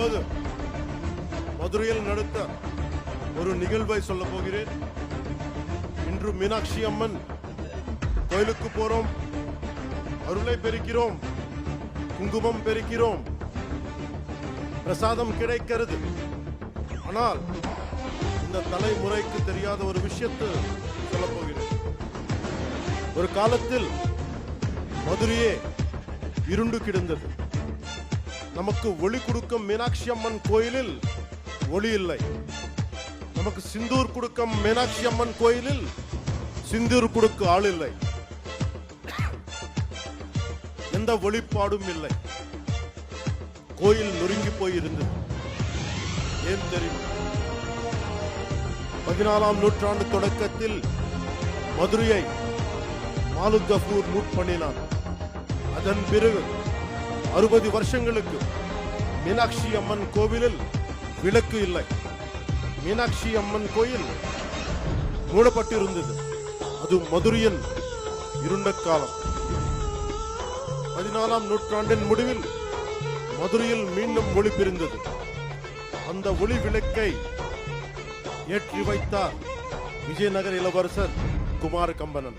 இப்போது மதுரையில் நடத்த ஒரு நிகழ்வை சொல்ல போகிறேன். இன்று மீனாட்சி அம்மன் கோயிலுக்கு போறோம். அருளை பெருக்கிறோம் குங்குமம் பெருக்கிறோம் பிரசாதம் கிடைக்கிறது. ஆனால் இந்த தலைமுறைக்கு தெரியாத ஒரு விஷயத்தை சொல்ல போகிறேன். ஒரு காலத்தில் மதுரையே இருண்டு கிடந்தது. நமக்கு ஒளி கொடுக்கும் மீனாட்சி அம்மன் கோயிலில் ஒளி இல்லை. நமக்கு சிந்தூர் கொடுக்கும் மீனாட்சி அம்மன் கோயிலில் சிந்தூர் கொடுக்க ஆள் இல்லை. எந்த ஒளிப்பாடும் இல்லை. கோயில் நொறுங்கி போயிருந்தது. ஏன் தெரியும்? பதினாலாம் நூற்றாண்டு தொடக்கத்தில் மதுரையை மாலுக் கஃபூர் லூட் பண்ணினான். அதன் பிறகு அறுபது வருஷங்களுக்கு மீனாட்சி அம்மன் கோவிலில் விளக்கு இல்லை. மீனாட்சி அம்மன் கோயில் மூடப்பட்டிருந்தது. அது மதுரையின் இருண்ட காலம் பதினாலாம் நூற்றாண்டின் முடிவில் மதுரையில் மீண்டும் ஒளி பிரிந்தது. அந்த ஒளி விளக்கை ஏற்றி வைத்தார் விஜயநகர இளவரசர் குமார கம்பனன்